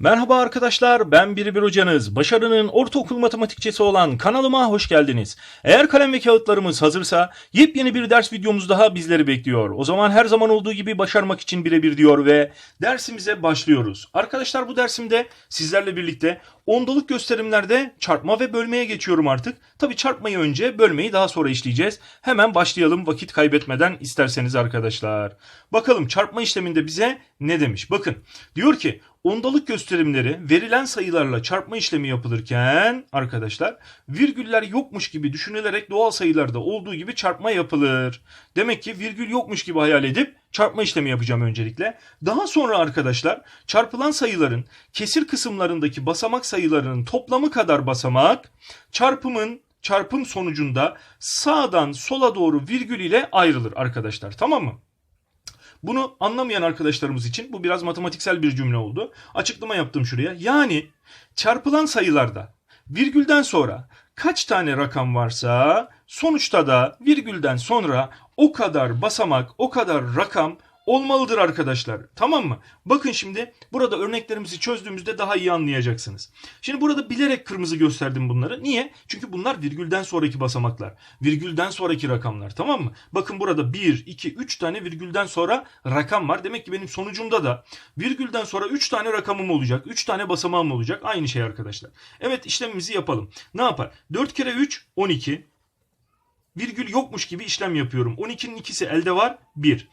Merhaba arkadaşlar, ben Biri Bir Hocanız. Başarının ortaokul matematikçisi olan kanalıma hoş geldiniz. Eğer kalem ve kağıtlarımız hazırsa yepyeni bir ders videomuz daha bizleri bekliyor. O zaman her zaman olduğu gibi başarmak için birebir diyor ve dersimize başlıyoruz. Arkadaşlar bu dersimde sizlerle birlikte ondalık gösterimlerde çarpma ve bölmeye geçiyorum artık. Tabi çarpmayı önce, bölmeyi daha sonra işleyeceğiz. Hemen başlayalım vakit kaybetmeden isterseniz arkadaşlar. Bakalım çarpma işleminde bize ne demiş? Bakın diyor ki ondalık gösterimleri verilen sayılarla çarpma işlemi yapılırken arkadaşlar virgüller yokmuş gibi düşünülerek doğal sayılarda olduğu gibi çarpma yapılır. Demek ki virgül yokmuş gibi hayal edip çarpma işlemi yapacağım öncelikle. Daha sonra arkadaşlar çarpılan sayıların kesir kısımlarındaki basamak sayılarının toplamı kadar basamak çarpımın çarpım sonucunda sağdan sola doğru virgül ile ayrılır arkadaşlar. Tamam mı? Bunu anlamayan arkadaşlarımız için bu biraz matematiksel bir cümle oldu. Açıklama yaptım şuraya. Yani çarpılan sayılarda virgülden sonra kaç tane rakam varsa sonuçta da virgülden sonra o kadar basamak, o kadar rakam olmalıdır arkadaşlar. Tamam mı? Bakın şimdi burada örneklerimizi çözdüğümüzde daha iyi anlayacaksınız. Şimdi burada bilerek kırmızı gösterdim bunları. Niye? Çünkü bunlar virgülden sonraki basamaklar. Virgülden sonraki rakamlar. Tamam mı? Bakın burada 1, 2, 3 tane virgülden sonra rakam var. Demek ki benim sonucumda da virgülden sonra 3 tane rakamım olacak. 3 tane basamağım olacak. Aynı şey arkadaşlar. Evet işlemimizi yapalım. Ne yapar? 4 kere 3 12. Virgül yokmuş gibi işlem yapıyorum. 12'nin ikisi elde var. 1.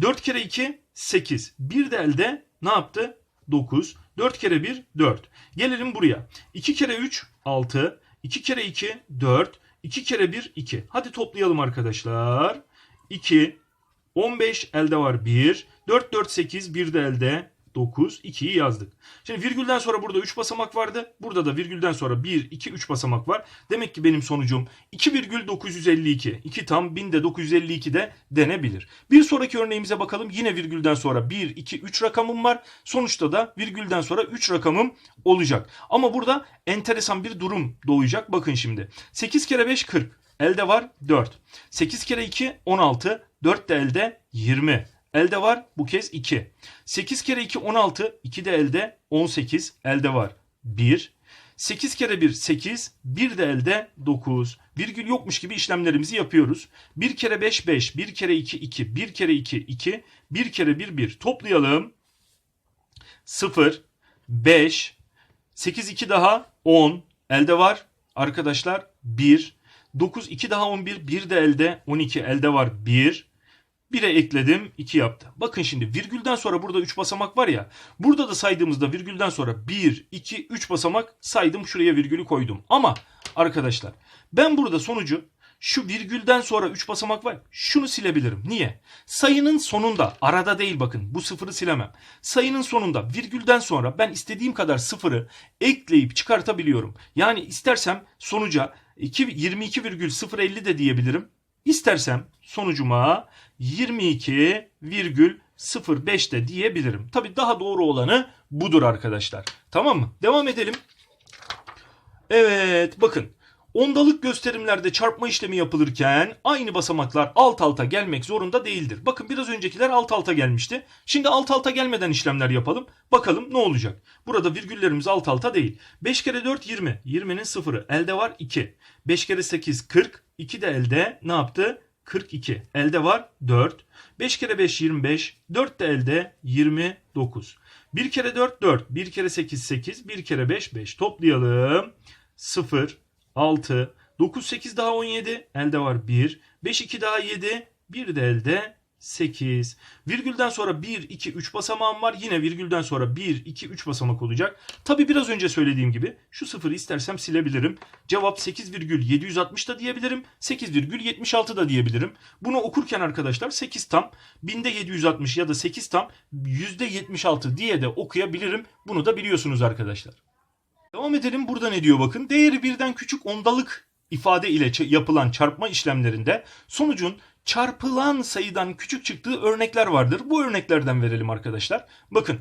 4 kere 2 8. Bir de elde ne yaptı? 9. 4 kere 1 4. Gelelim buraya. 2 kere 3 6. 2 kere 2 4. 2 kere 1 2. Hadi toplayalım arkadaşlar. 2 15 elde var 1. 4 4 8 bir de elde 9 2'yi yazdık. Şimdi virgülden sonra burada 3 basamak vardı. Burada da virgülden sonra 1 2 3 basamak var. Demek ki benim sonucum 2,952. 2 tam 1000 de 952 de denebilir. Bir sonraki örneğimize bakalım. Yine virgülden sonra 1 2 3 rakamım var. Sonuçta da virgülden sonra 3 rakamım olacak. Ama burada enteresan bir durum doğacak. Bakın şimdi. 8 kere 5 40. Elde var 4. 8 kere 2 16. 4 de elde 20. Elde var bu kez 2. 8 kere 2 16. 2 de elde 18. Elde var 1. 8 kere 1 8. 1 de elde 9. Virgül yokmuş gibi işlemlerimizi yapıyoruz. 1 kere 5 5. 1 kere 2 2. 1 kere 2 2. 1 kere 1 1. Toplayalım. 0. 5. 8 2 daha 10. Elde var. Arkadaşlar 1. 9 2 daha 11. 1 de elde. 12 elde var 1. 1'e ekledim 2 yaptı. Bakın şimdi virgülden sonra burada 3 basamak var ya. Burada da saydığımızda virgülden sonra 1, 2, 3 basamak saydım. Şuraya virgülü koydum. Ama arkadaşlar ben burada sonucu şu virgülden sonra 3 basamak var. Şunu silebilirim. Niye? Sayının sonunda arada değil bakın bu sıfırı silemem. Sayının sonunda virgülden sonra ben istediğim kadar sıfırı ekleyip çıkartabiliyorum. Yani istersem sonuca 2, 22,050 de diyebilirim. İstersem sonucuma 22,05 de diyebilirim. Tabi daha doğru olanı budur arkadaşlar. Tamam mı? Devam edelim. Evet bakın. Ondalık gösterimlerde çarpma işlemi yapılırken aynı basamaklar alt alta gelmek zorunda değildir. Bakın biraz öncekiler alt alta gelmişti. Şimdi alt alta gelmeden işlemler yapalım. Bakalım ne olacak. Burada virgüllerimiz alt alta değil. 5 kere 4 20. 20'nin sıfırı. Elde var 2. 5 kere 8 40. 2 de elde ne yaptı? 42. Elde var 4. 5 kere 5 25. 4 de elde 29. 1 kere 4 4. 1 kere 8 8. 1 kere 5 5. Toplayalım. 0 6 9 8 daha 17. Elde var 1. 5 2 daha 7. 1 de elde 8. Virgülden sonra 1, 2, 3 basamağım var. Yine virgülden sonra 1, 2, 3 basamak olacak. Tabi biraz önce söylediğim gibi şu sıfırı istersem silebilirim. Cevap 8,760 da diyebilirim. 8,76 da diyebilirim. Bunu okurken arkadaşlar 8 tam, 1000'de 760 ya da 8 tam %76 diye de okuyabilirim. Bunu da biliyorsunuz arkadaşlar. Devam edelim. Burada ne diyor bakın. Değeri birden küçük ondalık ifade ile yapılan çarpma işlemlerinde sonucun çarpılan sayıdan küçük çıktığı örnekler vardır. Bu örneklerden verelim arkadaşlar. Bakın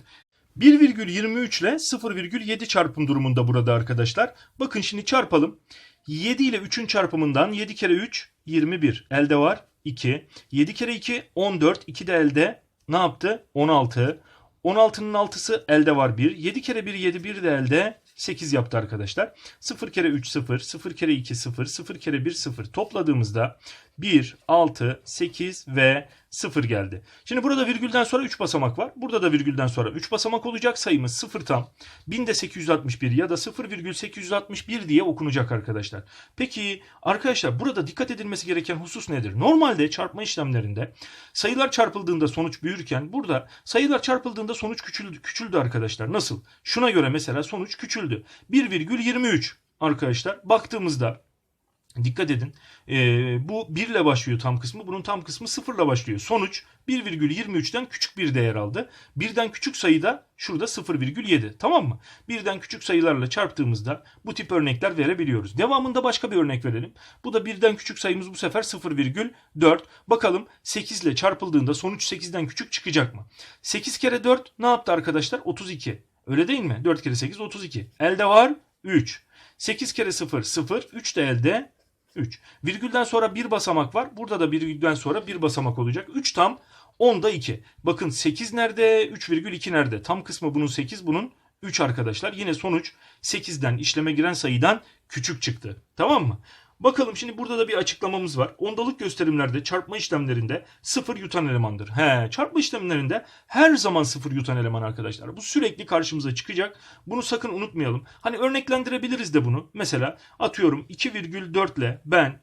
1,23 ile 0,7 çarpım durumunda burada arkadaşlar. Bakın şimdi çarpalım. 7 ile 3'ün çarpımından 7 kere 3 21. Elde var 2. 7 kere 2 14. 2 de elde ne yaptı? 16. 16'nın 6'sı elde var 1. 7 kere 1 7 1 de elde 8 yaptı arkadaşlar. 0 kere 3 0, 0 kere 2 0, 0 kere 1 0 topladığımızda 1, 6, 8 ve 0 geldi. Şimdi burada virgülden sonra 3 basamak var. Burada da virgülden sonra 3 basamak olacak. Sayımız 0 tam 1000'de ya da 0,861 diye okunacak arkadaşlar. Peki arkadaşlar burada dikkat edilmesi gereken husus nedir? Normalde çarpma işlemlerinde sayılar çarpıldığında sonuç büyürken burada sayılar çarpıldığında sonuç küçüldü, küçüldü arkadaşlar. Nasıl? Şuna göre mesela sonuç küçüldü. 1,23 arkadaşlar baktığımızda Dikkat edin. Ee, bu 1 ile başlıyor tam kısmı. Bunun tam kısmı 0 ile başlıyor. Sonuç 1,23'ten küçük bir değer aldı. Birden küçük sayıda şurada 0,7. Tamam mı? Birden küçük sayılarla çarptığımızda bu tip örnekler verebiliyoruz. Devamında başka bir örnek verelim. Bu da birden küçük sayımız bu sefer 0,4. Bakalım 8 ile çarpıldığında sonuç 8'den küçük çıkacak mı? 8 kere 4 ne yaptı arkadaşlar? 32. Öyle değil mi? 4 kere 8 32. Elde var 3. 8 kere 0 0. 3 de elde 3. Virgülden sonra bir basamak var. Burada da virgülden sonra bir basamak olacak. 3 tam 10'da 2. Bakın 8 nerede? 3,2 nerede? Tam kısmı bunun 8 bunun 3 arkadaşlar. Yine sonuç 8'den işleme giren sayıdan küçük çıktı. Tamam mı? Bakalım şimdi burada da bir açıklamamız var. Ondalık gösterimlerde çarpma işlemlerinde sıfır yutan elemandır. He, çarpma işlemlerinde her zaman sıfır yutan eleman arkadaşlar. Bu sürekli karşımıza çıkacak. Bunu sakın unutmayalım. Hani örneklendirebiliriz de bunu. Mesela atıyorum 2,4 ile ben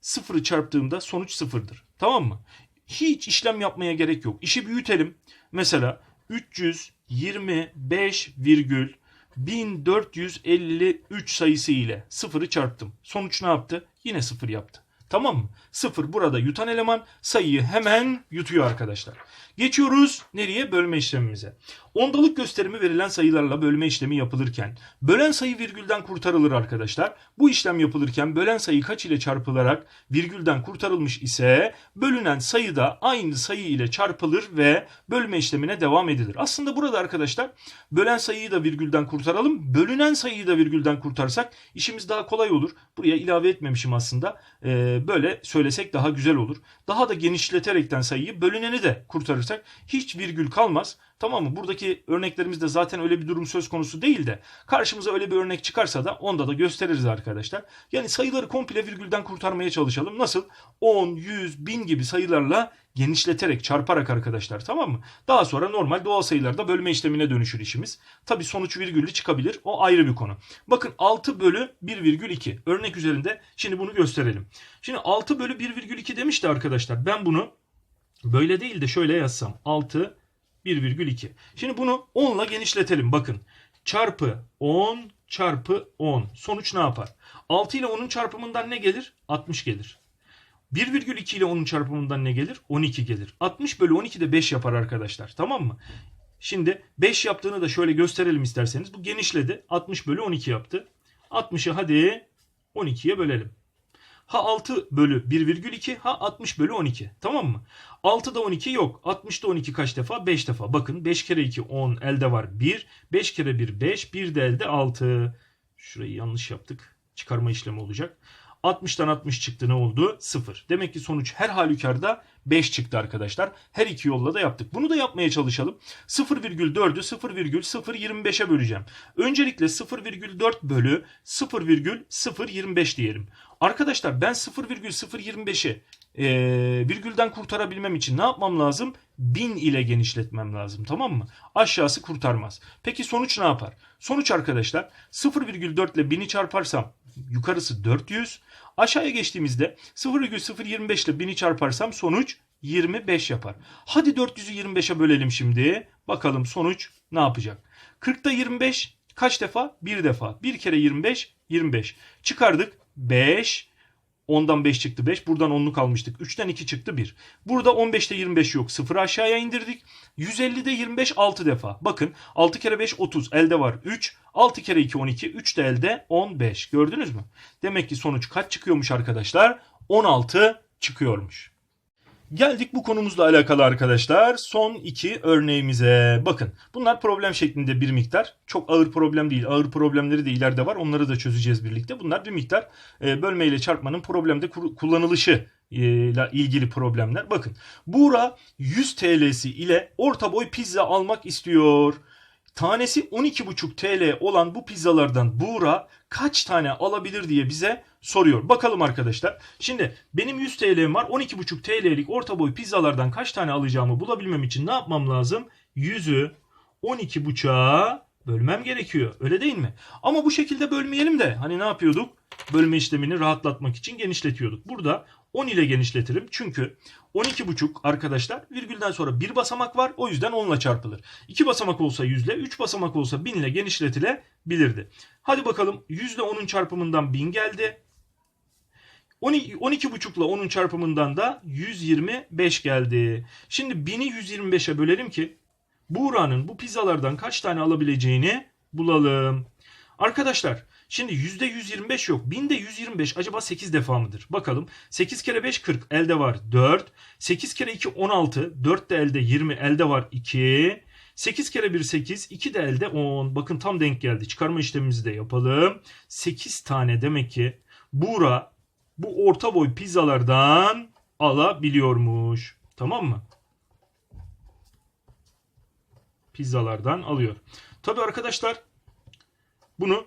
sıfırı çarptığımda sonuç sıfırdır. Tamam mı? Hiç işlem yapmaya gerek yok. İşi büyütelim. Mesela 325 virgül 1453 sayısı ile sıfırı çarptım. Sonuç ne yaptı? Yine sıfır yaptı. Tamam mı? Sıfır burada yutan eleman sayıyı hemen yutuyor arkadaşlar. Geçiyoruz nereye? Bölme işlemimize. Ondalık gösterimi verilen sayılarla bölme işlemi yapılırken bölen sayı virgülden kurtarılır arkadaşlar. Bu işlem yapılırken bölen sayı kaç ile çarpılarak virgülden kurtarılmış ise bölünen sayı da aynı sayı ile çarpılır ve bölme işlemine devam edilir. Aslında burada arkadaşlar bölen sayıyı da virgülden kurtaralım. Bölünen sayıyı da virgülden kurtarsak işimiz daha kolay olur. Buraya ilave etmemişim aslında. Ee, böyle söylesek daha güzel olur. Daha da genişleterekten sayıyı bölüneni de kurtarırsak hiç virgül kalmaz. Tamam mı? Buradaki örneklerimizde zaten öyle bir durum söz konusu değil de karşımıza öyle bir örnek çıkarsa da onda da gösteririz arkadaşlar. Yani sayıları komple virgülden kurtarmaya çalışalım. Nasıl? 10, 100, 1000 gibi sayılarla genişleterek, çarparak arkadaşlar tamam mı? Daha sonra normal doğal sayılarda bölme işlemine dönüşür işimiz. Tabi sonuç virgüllü çıkabilir. O ayrı bir konu. Bakın 6 bölü 1,2 örnek üzerinde şimdi bunu gösterelim. Şimdi 6 bölü 1,2 demişti arkadaşlar. Ben bunu böyle değil de şöyle yazsam. 6 1,2. Şimdi bunu 10 ile genişletelim. Bakın çarpı 10 çarpı 10. Sonuç ne yapar? 6 ile 10'un çarpımından ne gelir? 60 gelir. 1,2 ile 10'un çarpımından ne gelir? 12 gelir. 60 bölü 12 de 5 yapar arkadaşlar. Tamam mı? Şimdi 5 yaptığını da şöyle gösterelim isterseniz. Bu genişledi. 60 bölü 12 yaptı. 60'ı hadi 12'ye bölelim. Ha 6 bölü 1,2 ha 60 bölü 12. Tamam mı? 6'da 12 yok. 60'da 12 kaç defa? 5 defa. Bakın 5 kere 2 10 elde var 1. 5 kere 1 5. 1 de elde 6. Şurayı yanlış yaptık. Çıkarma işlemi olacak. 60'tan 60 çıktı ne oldu? 0. Demek ki sonuç her halükarda 5 çıktı arkadaşlar. Her iki yolla da yaptık. Bunu da yapmaya çalışalım. 0,4'ü 0,025'e böleceğim. Öncelikle 0,4 bölü 0,025 diyelim. Arkadaşlar ben 0,025'i e, virgülden kurtarabilmem için ne yapmam lazım? 1000 ile genişletmem lazım tamam mı? Aşağısı kurtarmaz. Peki sonuç ne yapar? Sonuç arkadaşlar 0,4 ile 1000'i çarparsam yukarısı 400. Aşağıya geçtiğimizde 0,025 ile 1000'i çarparsam sonuç 25 yapar. Hadi 400'ü 25'e bölelim şimdi. Bakalım sonuç ne yapacak? 40'ta 25 kaç defa? Bir defa. Bir kere 25 25. Çıkardık 5 10'dan 5 çıktı 5. Buradan 10'luk almıştık. 3'ten 2 çıktı 1. Burada 15'te 25 yok. 0 aşağıya indirdik. 150'de 25 6 defa. Bakın 6 kere 5 30. Elde var 3. 6 kere 2 12. 3 de elde 15. Gördünüz mü? Demek ki sonuç kaç çıkıyormuş arkadaşlar? 16 çıkıyormuş. Geldik bu konumuzla alakalı arkadaşlar. Son iki örneğimize. Bakın bunlar problem şeklinde bir miktar. Çok ağır problem değil. Ağır problemleri de ileride var. Onları da çözeceğiz birlikte. Bunlar bir miktar e, bölme ile çarpmanın problemde kullanılışı e, ile ilgili problemler. Bakın Buğra 100 TL'si ile orta boy pizza almak istiyor. Tanesi 12,5 TL olan bu pizzalardan Buğra kaç tane alabilir diye bize soruyor. Bakalım arkadaşlar. Şimdi benim 100 TL'm var. 12,5 TL'lik orta boy pizzalardan kaç tane alacağımı bulabilmem için ne yapmam lazım? 100'ü 12,5'a bölmem gerekiyor. Öyle değil mi? Ama bu şekilde bölmeyelim de hani ne yapıyorduk? Bölme işlemini rahatlatmak için genişletiyorduk. Burada 10 ile genişletirim. Çünkü 12,5 arkadaşlar virgülden sonra bir basamak var. O yüzden 10 ile çarpılır. 2 basamak olsa 100 ile, 3 basamak olsa 1000 ile genişletilebilirdi. Hadi bakalım 100 ile 10'un çarpımından 1000 geldi. 12 12,5 ile 10'un çarpımından da 125 geldi. Şimdi 1000'i 125'e bölelim ki Buğra'nın bu pizzalardan kaç tane alabileceğini bulalım. Arkadaşlar şimdi %125 yok. 1000'de 125 acaba 8 defa mıdır? Bakalım. 8 kere 5 40 elde var 4. 8 kere 2 16. 4 de elde 20 elde var 2. 8 kere 1 8. 2 de elde 10. Bakın tam denk geldi. Çıkarma işlemimizi de yapalım. 8 tane demek ki Buğra bu orta boy pizzalardan alabiliyormuş. Tamam mı? Pizzalardan alıyor. Tabii arkadaşlar bunu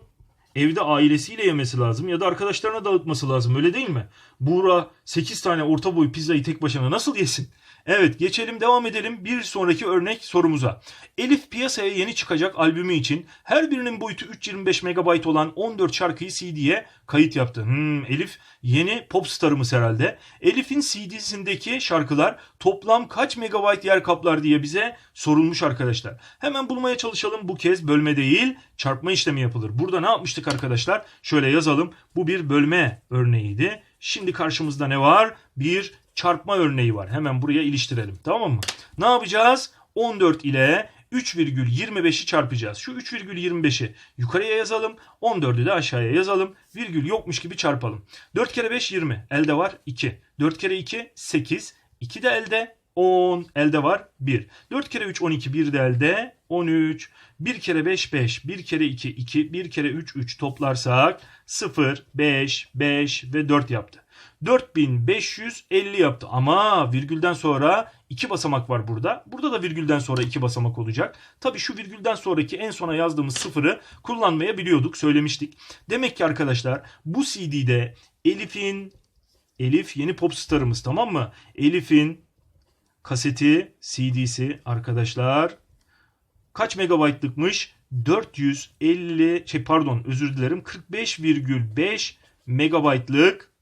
evde ailesiyle yemesi lazım ya da arkadaşlarına dağıtması lazım öyle değil mi? Buğra 8 tane orta boy pizzayı tek başına nasıl yesin? Evet geçelim devam edelim bir sonraki örnek sorumuza. Elif piyasaya yeni çıkacak albümü için her birinin boyutu 325 MB olan 14 şarkıyı CD'ye kayıt yaptı. Hmm, Elif yeni popstarımız herhalde. Elif'in CD'sindeki şarkılar toplam kaç megabayt yer kaplar diye bize sorulmuş arkadaşlar. Hemen bulmaya çalışalım. Bu kez bölme değil çarpma işlemi yapılır. Burada ne yapmıştık arkadaşlar? Şöyle yazalım. Bu bir bölme örneğiydi. Şimdi karşımızda ne var? Bir çarpma örneği var. Hemen buraya iliştirelim. Tamam mı? Ne yapacağız? 14 ile 3,25'i çarpacağız. Şu 3,25'i yukarıya yazalım. 14'ü de aşağıya yazalım. Virgül yokmuş gibi çarpalım. 4 kere 5 20. Elde var 2. 4 kere 2 8. 2 de elde 10. Elde var 1. 4 kere 3 12. 1 de elde 13. 1 kere 5 5. 1 kere 2 2. 1 kere 3 3 toplarsak 0, 5, 5 ve 4 yaptı. 4550 yaptı ama virgülden sonra iki basamak var burada. Burada da virgülden sonra iki basamak olacak. Tabi şu virgülden sonraki en sona yazdığımız sıfırı kullanmaya biliyorduk söylemiştik. Demek ki arkadaşlar bu CD'de Elif'in Elif yeni popstarımız tamam mı? Elif'in kaseti CD'si arkadaşlar kaç megabaytlıkmış? 450 şey pardon özür dilerim 45,5 megabaytlık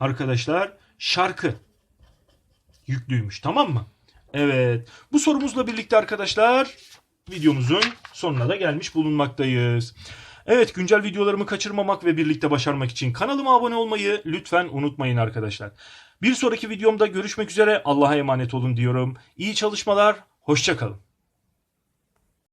arkadaşlar şarkı yüklüymüş tamam mı? Evet bu sorumuzla birlikte arkadaşlar videomuzun sonuna da gelmiş bulunmaktayız. Evet güncel videolarımı kaçırmamak ve birlikte başarmak için kanalıma abone olmayı lütfen unutmayın arkadaşlar. Bir sonraki videomda görüşmek üzere Allah'a emanet olun diyorum. İyi çalışmalar, hoşçakalın.